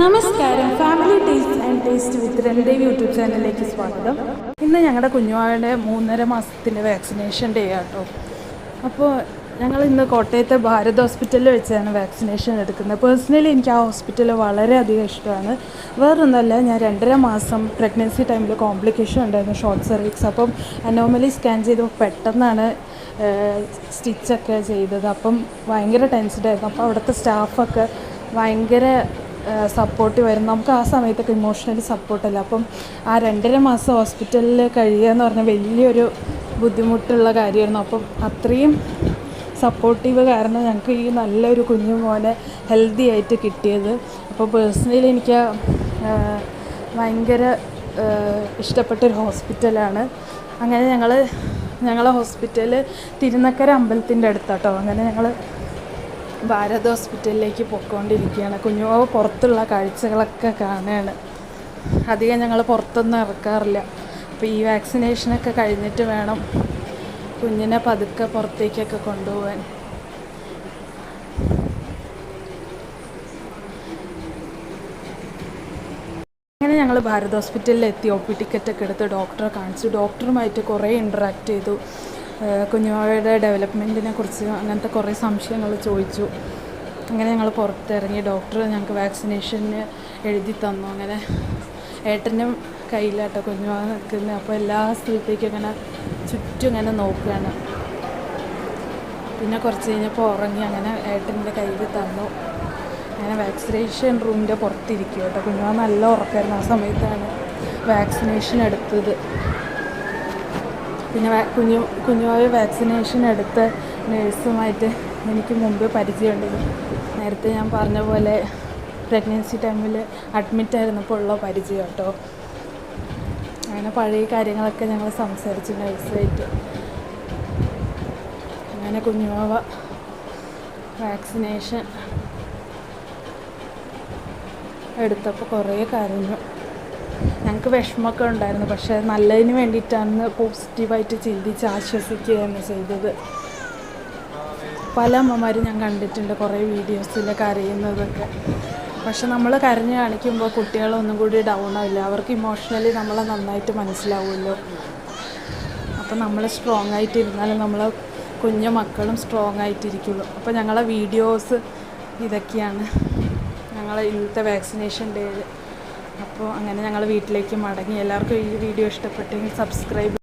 നമസ്കാരം. Family taste and taste with രണ്ടേ YouTube ചാനലിലേക്ക് സ്വാഗതം. ഇന്ന് ഞങ്ങളുടെ കുഞ്ഞുവായുടെ മൂന്നര മാസത്തിന്റെ വാക്സിനേഷൻ ഡേ ആട്ടോ. അപ്പോൾ ഞങ്ങൾ ഇന്ന് കോട്ടയത്തെ ഭാരത് ഹോസ്പിറ്റലിൽ വെച്ചാണ് വാക്സിനേഷൻ എടുക്കുന്നത്. പേഴ്സണലി എനിക്ക് ആ ഹോസ്പിറ്റൽ വളരെയധികം ഇഷ്ടമാണ്. വേറൊന്നുമല്ല ഞാൻ രണ്ടര മാസം പ്രഗ്നൻസി ടൈമിൽ കോംപ്ലിക്കേഷൻ ഉണ്ടായിരുന്നു ഷോർട്ട് സർവീക്സ് അപ്പം അനോമലി സ്കാൻ ചെയ്ത് പെട്ടെന്നാണ് സ്റ്റിച്ചൊക്കെ ചെയ്തത്. അപ്പം ഭയങ്കര ടെൻസ്ഡായിരുന്നു അപ്പോൾ അവിടുത്തെ സ്റ്റാഫൊക്കെ ഭയങ്കര സപ്പോർട്ടീവ് വരും. നമുക്ക് ആ സമയത്തൊക്കെ ഇമോഷണലി സപ്പോർട്ടല്ല അപ്പം ആ രണ്ടര മാസം ഹോസ്പിറ്റലിൽ കഴിയുക എന്ന് പറഞ്ഞാൽ വലിയൊരു ബുദ്ധിമുട്ടുള്ള കാര്യമായിരുന്നു. അപ്പം അത്രയും സപ്പോർട്ടീവ് കാരണം ഞങ്ങൾക്ക് ഈ നല്ലൊരു കുഞ്ഞു മോനെ ഹെൽത്തി ആയിട്ട് കിട്ടിയത്. അപ്പോൾ പേഴ്സണലി എനിക്ക് ഭയങ്കര ഇഷ്ടപ്പെട്ടൊരു ഹോസ്പിറ്റലാണ് അങ്ങനെ ഞങ്ങൾ ഞങ്ങളെ ഹോസ്പിറ്റൽ തിരുനക്കര അമ്പലത്തിന്റെ അടുത്താട്ടോ. അങ്ങനെ ഞങ്ങൾ ഭാരത് ഹോസ്പിറ്റലിലേക്ക് പോയിക്കൊണ്ടിരിക്കുകയാണ് കുഞ്ഞുമാവ് പുറത്തുള്ള കാഴ്ചകളൊക്കെ കാണുകയാണ്. അധികം ഞങ്ങൾ പുറത്തൊന്നും ഇറക്കാറില്ല. അപ്പോൾ ഈ വാക്സിനേഷനൊക്കെ കഴിഞ്ഞിട്ട് വേണം കുഞ്ഞിനെ പതുക്കെ പുറത്തേക്കൊക്കെ കൊണ്ടുപോകാൻ. അങ്ങനെ ഞങ്ങൾ ഭാരത് ഹോസ്പിറ്റലിൽ എത്തി ഒ പി ടിക്കറ്റൊക്കെ എടുത്ത് ഡോക്ടറെ കാണിച്ചു. ഡോക്ടറുമായിട്ട് കുറേ ഇൻട്രാക്ട് ചെയ്തു. ഏഹ് കുഞ്ഞുവാവയുടെ ഡെവലപ്മെന്റിനെ കുറിച്ച് അങ്ങനത്തെ കുറേ സംശയങ്ങൾ ചോദിച്ചു. അങ്ങനെ ഞങ്ങൾ പുറത്തിറങ്ങി. ഡോക്ടർ ഞങ്ങൾക്ക് വാക്സിനേഷന് എഴുതി തന്നു. അങ്ങനെ ഏട്ടനും കയ്യിലാട്ടോ കുഞ്ഞുമാവ നിൽക്കുന്നത്. അപ്പോൾ എല്ലാ സ്ഥലത്തേക്കും അങ്ങനെ ചുറ്റും ഇങ്ങനെ നോക്കുകയാണ്. പിന്നെ കുറച്ച് കഴിഞ്ഞപ്പോൾ ഉറങ്ങി അങ്ങനെ ഏട്ടന്റെ കയ്യിൽ തന്നു. അങ്ങനെ വാക്സിനേഷൻ റൂമിന്റെ പുറത്തിരിക്കും കേട്ടോ. കുഞ്ഞുമാ നല്ല ഉറക്കമായിരുന്നു ആ സമയത്താണ് വാക്സിനേഷൻ എടുത്തത്. പിന്നെ കുഞ്ഞു കുഞ്ഞുമായി വാക്സിനേഷൻ എടുത്ത് നേഴ്സുമായിട്ട് എനിക്ക് മുമ്പ് പരിചയമുണ്ട്. നേരത്തെ ഞാൻ പറഞ്ഞ പോലെ പ്രഗ്നൻസി ടൈമിൽ അഡ്മിറ്റ് ആയിരുന്നപ്പോൾ ഉള്ള പരിചയം കേട്ടോ. അങ്ങനെ പഴയ കാര്യങ്ങളൊക്കെ ഞങ്ങൾ സംസാരിച്ചു നേഴ്സായിട്ട് അങ്ങനെ കുഞ്ഞുമാവ വാക്സിനേഷൻ എടുത്തപ്പോൾ കുറേ കരഞ്ഞു ഞങ്ങൾക്ക് വിഷമമൊക്കെ ഉണ്ടായിരുന്നു. പക്ഷേ നല്ലതിന് വേണ്ടിയിട്ടാണ് പോസിറ്റീവായിട്ട് ചിന്തിച്ച് ആശ്വസിക്കുകയാണ് ചെയ്തത്. പല അമ്മമാരും ഞാൻ കണ്ടിട്ടുണ്ട് കുറേ വീഡിയോസിൽ കരയുന്നതൊക്കെ. പക്ഷെ നമ്മൾ കരഞ്ഞു കാണിക്കുമ്പോൾ കുട്ടികളൊന്നും കൂടി ഡൗൺ ആവില്ല. അവർക്ക് ഇമോഷണലി നമ്മളെ നന്നായിട്ട് മനസ്സിലാവുമല്ലോ. അപ്പോൾ നമ്മൾ സ്ട്രോങ് ആയിട്ടിരുന്നാലും നമ്മളെ കുഞ്ഞു മക്കളും സ്ട്രോങ് ആയിട്ടിരിക്കുള്ളൂ. അപ്പോൾ ഞങ്ങളെ വീഡിയോസ് ഇതൊക്കെയാണ്. ഞങ്ങളെ ഇന്നത്തെ വാക്സിനേഷൻ ഡേ അപ്പോൾ അങ്ങനെ ഞങ്ങൾ വീട്ടിലേക്ക് മടങ്ങി. എല്ലാവർക്കും ഈ വീഡിയോ ഇഷ്ടപ്പെട്ടെങ്കിൽ സബ്സ്ക്രൈബ്